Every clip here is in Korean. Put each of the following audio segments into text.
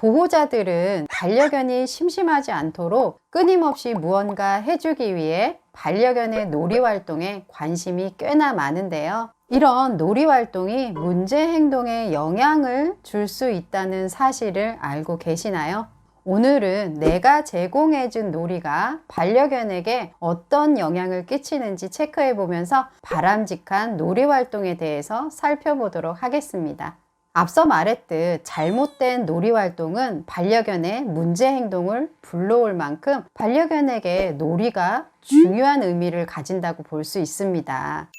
보호자들은 반려견이 심심하지 않도록 끊임없이 무언가 해주기 위해 반려견의 놀이 활동에 관심이 꽤나 많은데요. 이런 놀이 활동이 문제 행동에 영향을 줄 수 있다는 사실을 알고 계시나요? 오늘은 내가 제공해준 놀이가 반려견에게 어떤 영향을 끼치는지 체크해 보면서 바람직한 놀이 활동에 대해서 살펴보도록 하겠습니다. 앞서 말했듯 잘못된 놀이 활동은 반려견의 문제 행동을 불러올 만큼 반려견에게 놀이가 중요한 의미를 가진다고 볼 수 있습니다.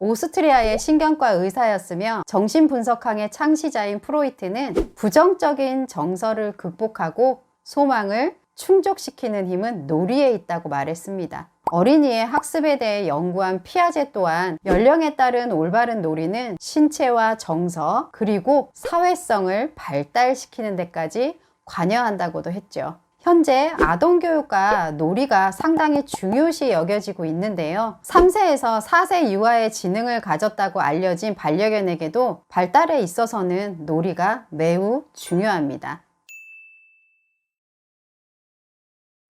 오스트리아의 신경과 의사였으며 정신분석학의 창시자인 프로이트는 부정적인 정서를 극복하고 소망을 충족시키는 힘은 놀이에 있다고 말했습니다. 어린이의 학습에 대해 연구한 피아제 또한 연령에 따른 올바른 놀이는 신체와 정서 그리고 사회성을 발달시키는 데까지 관여한다고도 했죠. 현재 아동교육과 놀이가 상당히 중요시 여겨지고 있는데요. 3세에서 4세 이하의 지능을 가졌다고 알려진 반려견에게도 발달에 있어서는 놀이가 매우 중요합니다.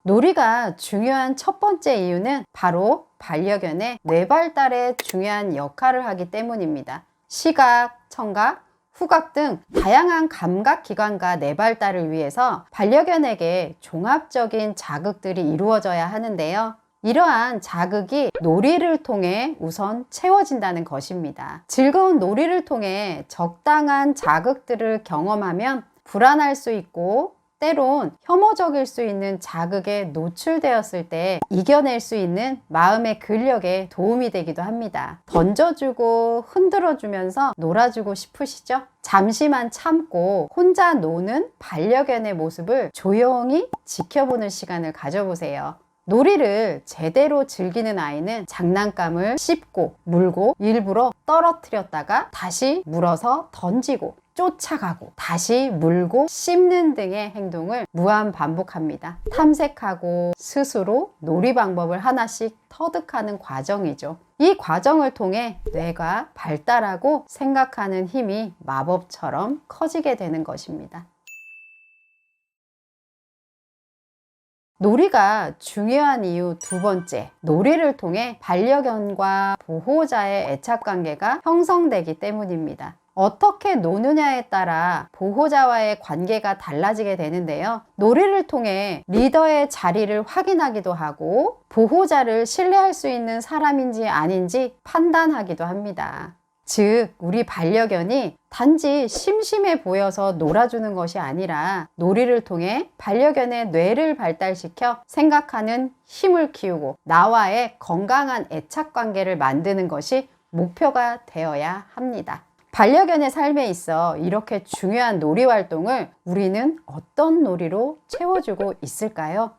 놀이가 중요한 첫 번째 이유는 바로 반려견의 뇌발달에 중요한 역할을 하기 때문입니다. 시각, 청각, 후각 등 다양한 감각 기관과 뇌발달을 위해서 반려견에게 종합적인 자극들이 이루어져야 하는데요. 이러한 자극이 놀이를 통해 우선 채워진다는 것입니다. 즐거운 놀이를 통해 적당한 자극들을 경험하면 불안할 수 있고 때론 혐오적일 수 있는 자극에 노출되었을 때 이겨낼 수 있는 마음의 근력에 도움이 되기도 합니다. 던져주고 흔들어주면서 놀아주고 싶으시죠? 잠시만 참고 혼자 노는 반려견의 모습을 조용히 지켜보는 시간을 가져보세요. 놀이를 제대로 즐기는 아이는 장난감을 씹고 물고 일부러 떨어뜨렸다가 다시 물어서 던지고 쫓아가고 다시 물고 씹는 등의 행동을 무한 반복합니다. 탐색하고 스스로 놀이 방법을 하나씩 터득하는 과정이죠. 이 과정을 통해 뇌가 발달하고 생각하는 힘이 마법처럼 커지게 되는 것입니다. 놀이가 중요한 이유 두 번째, 놀이를 통해 반려견과 보호자의 애착 관계가 형성되기 때문입니다. 어떻게 노느냐에 따라 보호자와의 관계가 달라지게 되는데요. 놀이를 통해 리더의 자리를 확인하기도 하고 보호자를 신뢰할 수 있는 사람인지 아닌지 판단하기도 합니다. 즉, 우리 반려견이 단지 심심해 보여서 놀아주는 것이 아니라 놀이를 통해 반려견의 뇌를 발달시켜 생각하는 힘을 키우고 나와의 건강한 애착 관계를 만드는 것이 목표가 되어야 합니다. 반려견의 삶에 있어 이렇게 중요한 놀이 활동을 우리는 어떤 놀이로 채워주고 있을까요?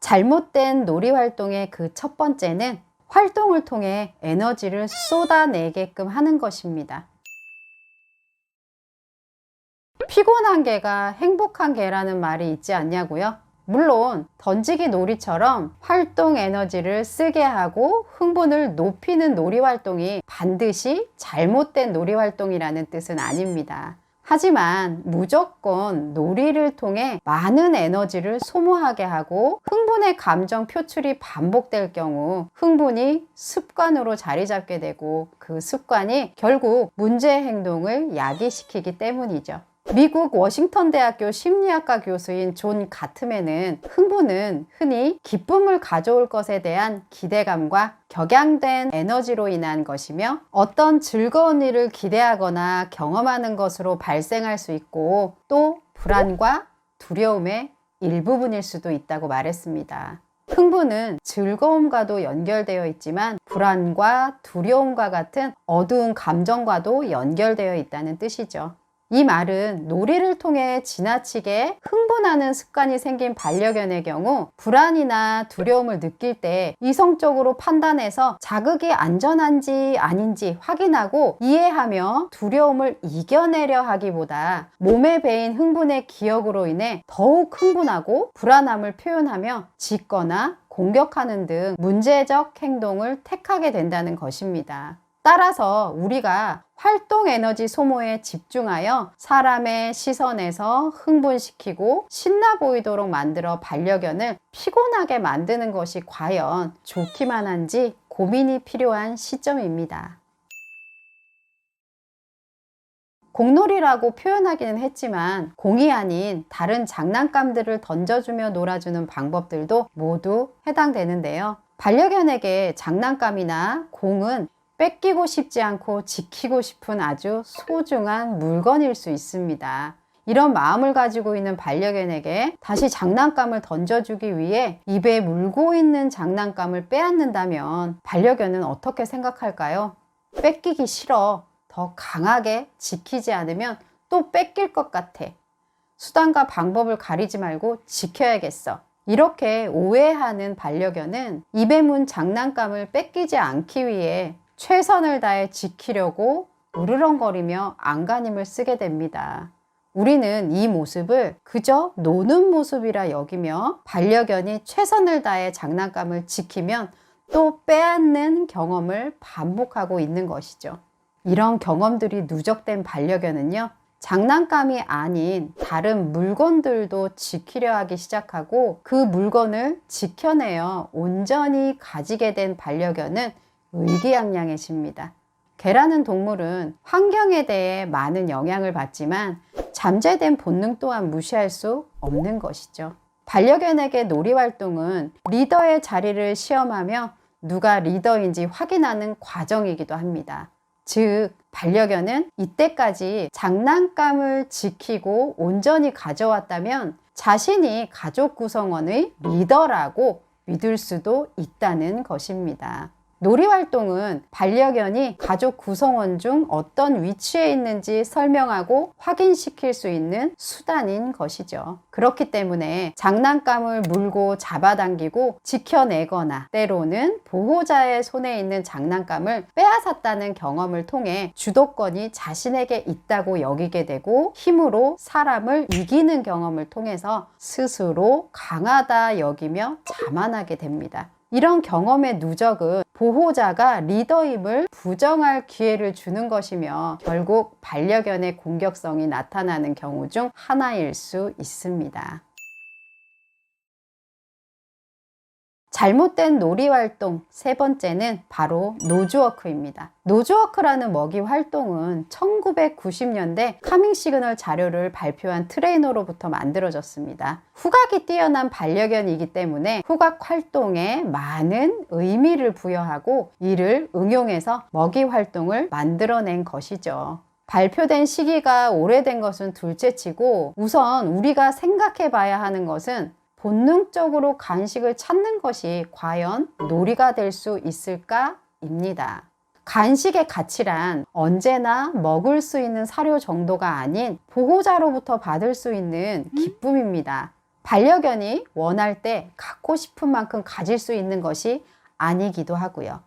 잘못된 놀이 활동의 그 첫 번째는 활동을 통해 에너지를 쏟아내게끔 하는 것입니다. 피곤한 개가 행복한 개라는 말이 있지 않냐고요? 물론 던지기 놀이처럼 활동 에너지를 쓰게 하고 흥분을 높이는 놀이 활동이 반드시 잘못된 놀이 활동이라는 뜻은 아닙니다. 하지만 무조건 놀이를 통해 많은 에너지를 소모하게 하고 흥분의 감정 표출이 반복될 경우 흥분이 습관으로 자리 잡게 되고 그 습관이 결국 문제 행동을 야기시키기 때문이죠. 미국 워싱턴 대학교 심리학과 교수인 존 가트맨은 흥분은 흔히 기쁨을 가져올 것에 대한 기대감과 격양된 에너지로 인한 것이며 어떤 즐거운 일을 기대하거나 경험하는 것으로 발생할 수 있고 또 불안과 두려움의 일부분일 수도 있다고 말했습니다. 흥분은 즐거움과도 연결되어 있지만 불안과 두려움과 같은 어두운 감정과도 연결되어 있다는 뜻이죠. 이 말은 놀이를 통해 지나치게 흥분하는 습관이 생긴 반려견의 경우 불안이나 두려움을 느낄 때 이성적으로 판단해서 자극이 안전한지 아닌지 확인하고 이해하며 두려움을 이겨내려 하기보다 몸에 배인 흥분의 기억으로 인해 더욱 흥분하고 불안함을 표현하며 짖거나 공격하는 등 문제적 행동을 택하게 된다는 것입니다. 따라서 우리가 활동 에너지 소모에 집중하여 사람의 시선에서 흥분시키고 신나 보이도록 만들어 반려견을 피곤하게 만드는 것이 과연 좋기만 한지 고민이 필요한 시점입니다. 공놀이라고 표현하기는 했지만 공이 아닌 다른 장난감들을 던져주며 놀아주는 방법들도 모두 해당되는데요. 반려견에게 장난감이나 공은 뺏기고 싶지 않고 지키고 싶은 아주 소중한 물건일 수 있습니다. 이런 마음을 가지고 있는 반려견에게 다시 장난감을 던져주기 위해 입에 물고 있는 장난감을 빼앗는다면 반려견은 어떻게 생각할까요? 뺏기기 싫어. 더 강하게 지키지 않으면 또 뺏길 것 같아. 수단과 방법을 가리지 말고 지켜야겠어. 이렇게 오해하는 반려견은 입에 문 장난감을 뺏기지 않기 위해 최선을 다해 지키려고 으르렁거리며 안간힘을 쓰게 됩니다. 우리는 이 모습을 그저 노는 모습이라 여기며 반려견이 최선을 다해 장난감을 지키면 또 빼앗는 경험을 반복하고 있는 것이죠. 이런 경험들이 누적된 반려견은요, 장난감이 아닌 다른 물건들도 지키려 하기 시작하고 그 물건을 지켜내어 온전히 가지게 된 반려견은 의기양양해집니다. 개라는 동물은 환경에 대해 많은 영향을 받지만 잠재된 본능 또한 무시할 수 없는 것이죠. 반려견에게 놀이 활동은 리더의 자리를 시험하며 누가 리더인지 확인하는 과정이기도 합니다. 즉, 반려견은 이때까지 장난감을 지키고 온전히 가져왔다면 자신이 가족 구성원의 리더라고 믿을 수도 있다는 것입니다. 놀이 활동은 반려견이 가족 구성원 중 어떤 위치에 있는지 설명하고 확인시킬 수 있는 수단인 것이죠. 그렇기 때문에 장난감을 물고 잡아당기고 지켜내거나 때로는 보호자의 손에 있는 장난감을 빼앗았다는 경험을 통해 주도권이 자신에게 있다고 여기게 되고 힘으로 사람을 이기는 경험을 통해서 스스로 강하다 여기며 자만하게 됩니다. 이런 경험의 누적은 보호자가 리더임을 부정할 기회를 주는 것이며 결국 반려견의 공격성이 나타나는 경우 중 하나일 수 있습니다. 잘못된 놀이 활동 세 번째는 바로 노즈워크입니다. 노즈워크라는 먹이 활동은 1990년대 카밍 시그널 자료를 발표한 트레이너로부터 만들어졌습니다. 후각이 뛰어난 반려견이기 때문에 후각 활동에 많은 의미를 부여하고 이를 응용해서 먹이 활동을 만들어낸 것이죠. 발표된 시기가 오래된 것은 둘째치고 우선 우리가 생각해 봐야 하는 것은 본능적으로 간식을 찾는 것이 과연 놀이가 될 수 있을까입니다. 간식의 가치란 언제나 먹을 수 있는 사료 정도가 아닌 보호자로부터 받을 수 있는 기쁨입니다. 반려견이 원할 때 갖고 싶은 만큼 가질 수 있는 것이 아니기도 하고요.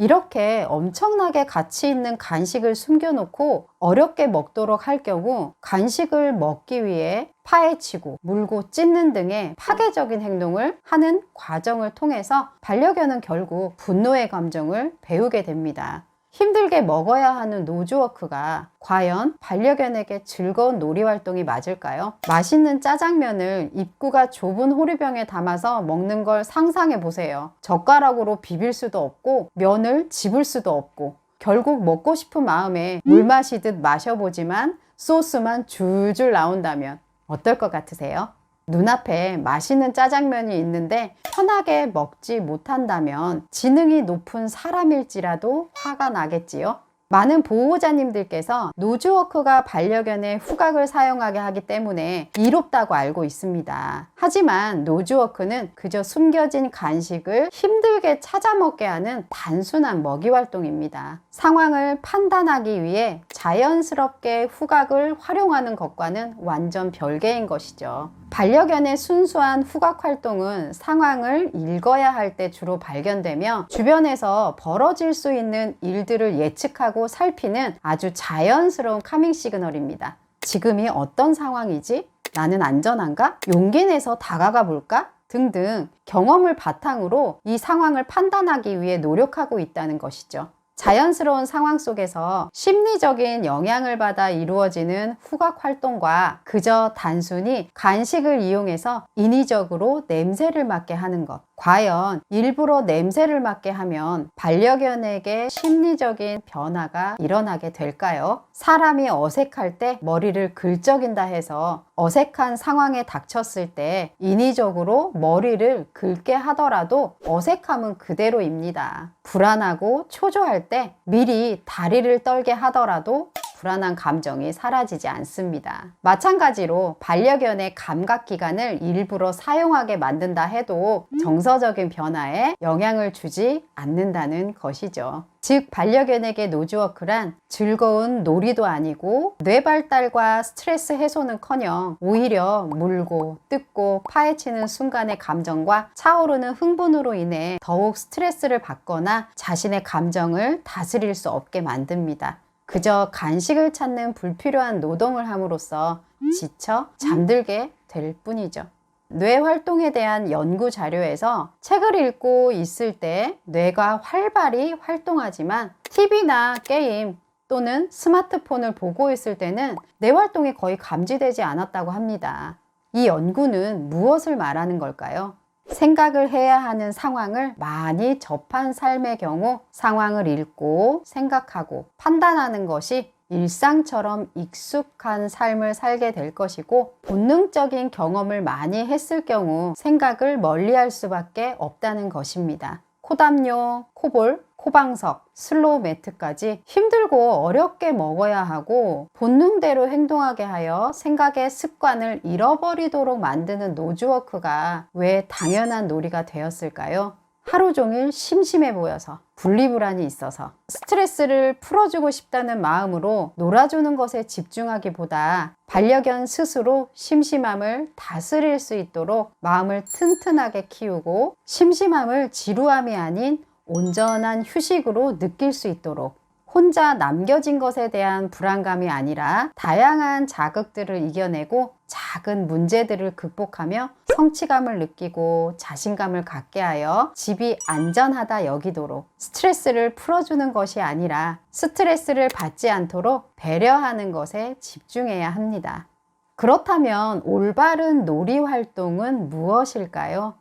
이렇게 엄청나게 가치 있는 간식을 숨겨놓고 어렵게 먹도록 할 경우 간식을 먹기 위해 파헤치고 물고 찢는 등의 파괴적인 행동을 하는 과정을 통해서 반려견은 결국 분노의 감정을 배우게 됩니다. 힘들게 먹어야 하는 노즈워크가 과연 반려견에게 즐거운 놀이 활동이 맞을까요? 맛있는 짜장면을 입구가 좁은 호리병에 담아서 먹는 걸 상상해 보세요. 젓가락으로 비빌 수도 없고 면을 집을 수도 없고 결국 먹고 싶은 마음에 물 마시듯 마셔보지만 소스만 줄줄 나온다면 어떨 것 같으세요? 눈앞에 맛있는 짜장면이 있는데 편하게 먹지 못한다면 지능이 높은 사람일지라도 화가 나겠지요. 많은 보호자님들께서 노즈워크가 반려견의 후각을 사용하게 하기 때문에 이롭다고 알고 있습니다. 하지만 노즈워크는 그저 숨겨진 간식을 힘들게 찾아 먹게 하는 단순한 먹이 활동입니다. 상황을 판단하기 위해 자연스럽게 후각을 활용하는 것과는 완전 별개인 것이죠. 반려견의 순수한 후각 활동은 상황을 읽어야 할 때 주로 발견되며 주변에서 벌어질 수 있는 일들을 예측하고 살피는 아주 자연스러운 카밍 시그널입니다. 지금이 어떤 상황이지? 나는 안전한가? 용기 내서 다가가 볼까? 등등 경험을 바탕으로 이 상황을 판단하기 위해 노력하고 있다는 것이죠. 자연스러운 상황 속에서 심리적인 영향을 받아 이루어지는 후각 활동과 그저 단순히 간식을 이용해서 인위적으로 냄새를 맡게 하는 것. 과연 일부러 냄새를 맡게 하면 반려견에게 심리적인 변화가 일어나게 될까요? 사람이 어색할 때 머리를 긁적인다 해서 어색한 상황에 닥쳤을 때 인위적으로 머리를 긁게 하더라도 어색함은 그대로입니다. 불안하고 초조할 때 미리 다리를 떨게 하더라도 불안한 감정이 사라지지 않습니다. 마찬가지로 반려견의 감각 기관을 일부러 사용하게 만든다 해도 정서적인 변화에 영향을 주지 않는다는 것이죠. 즉 반려견에게 노즈워크란 즐거운 놀이도 아니고 뇌 발달과 스트레스 해소는커녕 오히려 물고 뜯고 파헤치는 순간의 감정과 차오르는 흥분으로 인해 더욱 스트레스를 받거나 자신의 감정을 다스릴 수 없게 만듭니다. 그저 간식을 찾는 불필요한 노동을 함으로써 지쳐 잠들게 될 뿐이죠. 뇌 활동에 대한 연구 자료에서 책을 읽고 있을 때 뇌가 활발히 활동하지만 TV나 게임 또는 스마트폰을 보고 있을 때는 뇌 활동이 거의 감지되지 않았다고 합니다. 이 연구는 무엇을 말하는 걸까요? 생각을 해야 하는 상황을 많이 접한 삶의 경우 상황을 읽고 생각하고 판단하는 것이 일상처럼 익숙한 삶을 살게 될 것이고 본능적인 경험을 많이 했을 경우 생각을 멀리 할 수밖에 없다는 것입니다. 코담요, 코볼, 코방석, 슬로우 매트까지 힘들고 어렵게 먹어야 하고 본능대로 행동하게 하여 생각의 습관을 잃어버리도록 만드는 노즈워크가 왜 당연한 놀이가 되었을까요? 하루 종일 심심해 보여서 분리불안이 있어서 스트레스를 풀어주고 싶다는 마음으로 놀아주는 것에 집중하기보다 반려견 스스로 심심함을 다스릴 수 있도록 마음을 튼튼하게 키우고 심심함을 지루함이 아닌 온전한 휴식으로 느낄 수 있도록 혼자 남겨진 것에 대한 불안감이 아니라 다양한 자극들을 이겨내고 작은 문제들을 극복하며 성취감을 느끼고 자신감을 갖게 하여 집이 안전하다 여기도록 스트레스를 풀어주는 것이 아니라 스트레스를 받지 않도록 배려하는 것에 집중해야 합니다. 그렇다면 올바른 놀이 활동은 무엇일까요?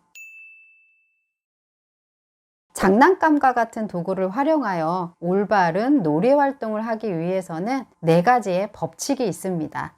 장난감과 같은 도구를 활용하여 올바른 놀이 활동을 하기 위해서는 네 가지의 법칙이 있습니다.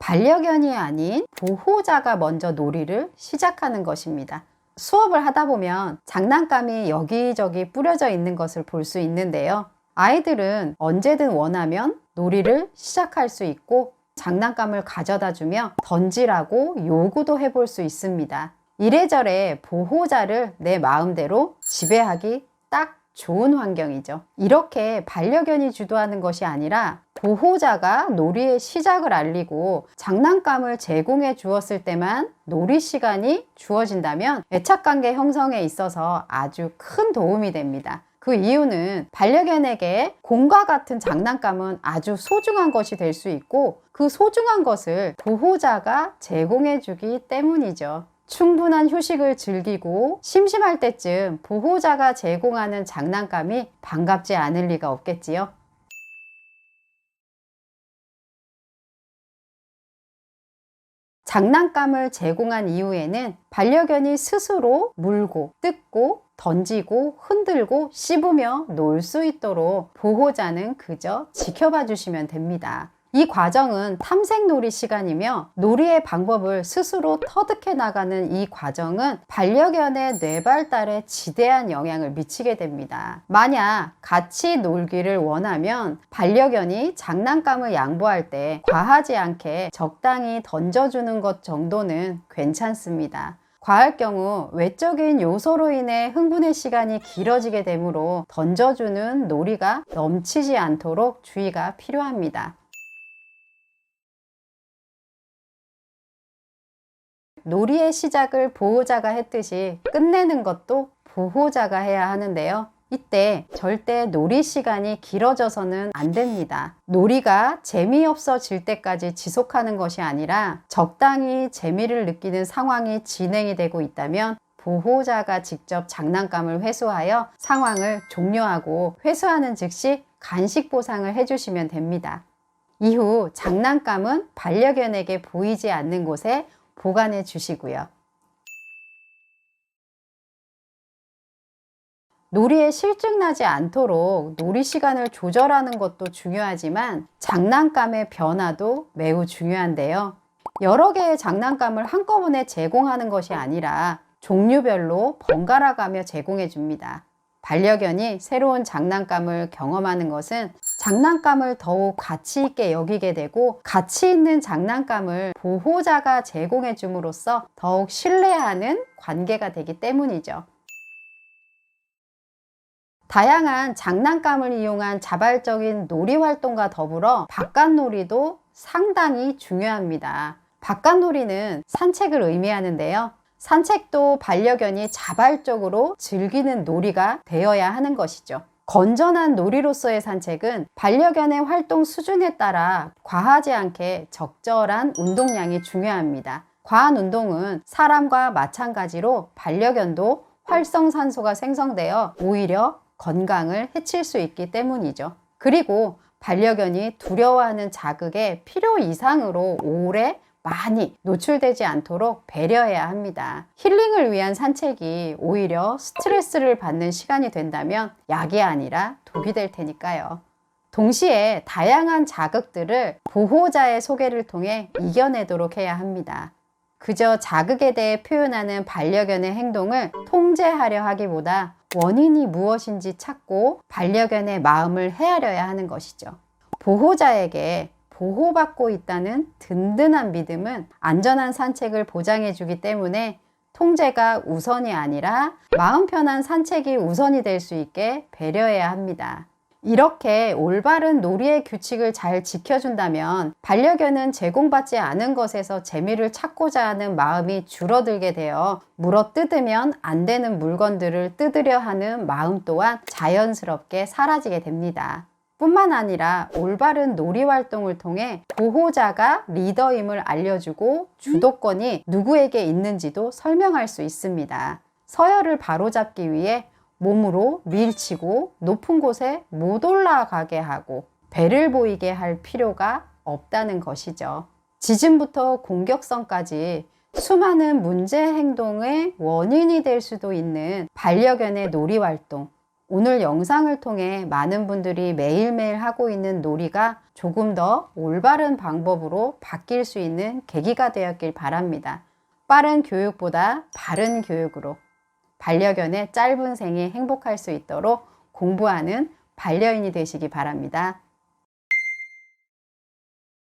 반려견이 아닌 보호자가 먼저 놀이를 시작하는 것입니다. 수업을 하다 보면 장난감이 여기저기 뿌려져 있는 것을 볼 수 있는데요. 아이들은 언제든 원하면 놀이를 시작할 수 있고 장난감을 가져다 주며 던지라고 요구도 해볼 수 있습니다. 이래저래 보호자를 내 마음대로 지배하기 딱 좋은 환경이죠. 이렇게 반려견이 주도하는 것이 아니라 보호자가 놀이의 시작을 알리고 장난감을 제공해 주었을 때만 놀이 시간이 주어진다면 애착관계 형성에 있어서 아주 큰 도움이 됩니다. 그 이유는 반려견에게 공과 같은 장난감은 아주 소중한 것이 될 수 있고 그 소중한 것을 보호자가 제공해 주기 때문이죠. 충분한 휴식을 즐기고 심심할 때쯤 보호자가 제공하는 장난감이 반갑지 않을 리가 없겠지요. 장난감을 제공한 이후에는 반려견이 스스로 물고 뜯고 던지고 흔들고 씹으며 놀 수 있도록 보호자는 그저 지켜봐 주시면 됩니다. 이 과정은 탐색놀이 시간이며 놀이의 방법을 스스로 터득해 나가는 이 과정은 반려견의 뇌발달에 지대한 영향을 미치게 됩니다. 만약 같이 놀기를 원하면 반려견이 장난감을 양보할 때 과하지 않게 적당히 던져주는 것 정도는 괜찮습니다. 과할 경우 외적인 요소로 인해 흥분의 시간이 길어지게 되므로 던져주는 놀이가 넘치지 않도록 주의가 필요합니다. 놀이의 시작을 보호자가 했듯이 끝내는 것도 보호자가 해야 하는데요. 이때 절대 놀이 시간이 길어져서는 안 됩니다. 놀이가 재미없어질 때까지 지속하는 것이 아니라 적당히 재미를 느끼는 상황이 진행이 되고 있다면 보호자가 직접 장난감을 회수하여 상황을 종료하고 회수하는 즉시 간식 보상을 해주시면 됩니다. 이후 장난감은 반려견에게 보이지 않는 곳에 보관해 주시고요. 놀이에 실증 나지 않도록 놀이 시간을 조절하는 것도 중요하지만 장난감의 변화도 매우 중요한데요. 여러 개의 장난감을 한꺼번에 제공하는 것이 아니라 종류별로 번갈아 가며 제공해 줍니다. 반려견이 새로운 장난감을 경험하는 것은 장난감을 더욱 가치 있게 여기게 되고 가치 있는 장난감을 보호자가 제공해 줌으로써 더욱 신뢰하는 관계가 되기 때문이죠. 다양한 장난감을 이용한 자발적인 놀이 활동과 더불어 바깥놀이도 상당히 중요합니다. 바깥놀이는 산책을 의미하는데요. 산책도 반려견이 자발적으로 즐기는 놀이가 되어야 하는 것이죠. 건전한 놀이로서의 산책은 반려견의 활동 수준에 따라 과하지 않게 적절한 운동량이 중요합니다. 과한 운동은 사람과 마찬가지로 반려견도 활성산소가 생성되어 오히려 건강을 해칠 수 있기 때문이죠. 그리고 반려견이 두려워하는 자극에 필요 이상으로 오래 많이 노출되지 않도록 배려해야 합니다. 힐링을 위한 산책이 오히려 스트레스를 받는 시간이 된다면 약이 아니라 독이 될 테니까요. 동시에 다양한 자극들을 보호자의 소개를 통해 이겨내도록 해야 합니다. 그저 자극에 대해 표현하는 반려견의 행동을 통제하려 하기보다 원인이 무엇인지 찾고 반려견의 마음을 헤아려야 하는 것이죠. 보호자에게 보호받고 있다는 든든한 믿음은 안전한 산책을 보장해 주기 때문에 통제가 우선이 아니라 마음 편한 산책이 우선이 될 수 있게 배려해야 합니다. 이렇게 올바른 놀이의 규칙을 잘 지켜준다면 반려견은 제공받지 않은 것에서 재미를 찾고자 하는 마음이 줄어들게 되어 물어 뜯으면 안 되는 물건들을 뜯으려 하는 마음 또한 자연스럽게 사라지게 됩니다. 뿐만 아니라 올바른 놀이 활동을 통해 보호자가 리더임을 알려주고 주도권이 누구에게 있는지도 설명할 수 있습니다. 서열을 바로잡기 위해 몸으로 밀치고 높은 곳에 못 올라가게 하고 배를 보이게 할 필요가 없다는 것이죠. 지진부터 공격성까지 수많은 문제 행동의 원인이 될 수도 있는 반려견의 놀이 활동. 오늘 영상을 통해 많은 분들이 매일매일 하고 있는 놀이가 조금 더 올바른 방법으로 바뀔 수 있는 계기가 되었길 바랍니다. 빠른 교육보다 바른 교육으로 반려견의 짧은 생에 행복할 수 있도록 공부하는 반려인이 되시기 바랍니다.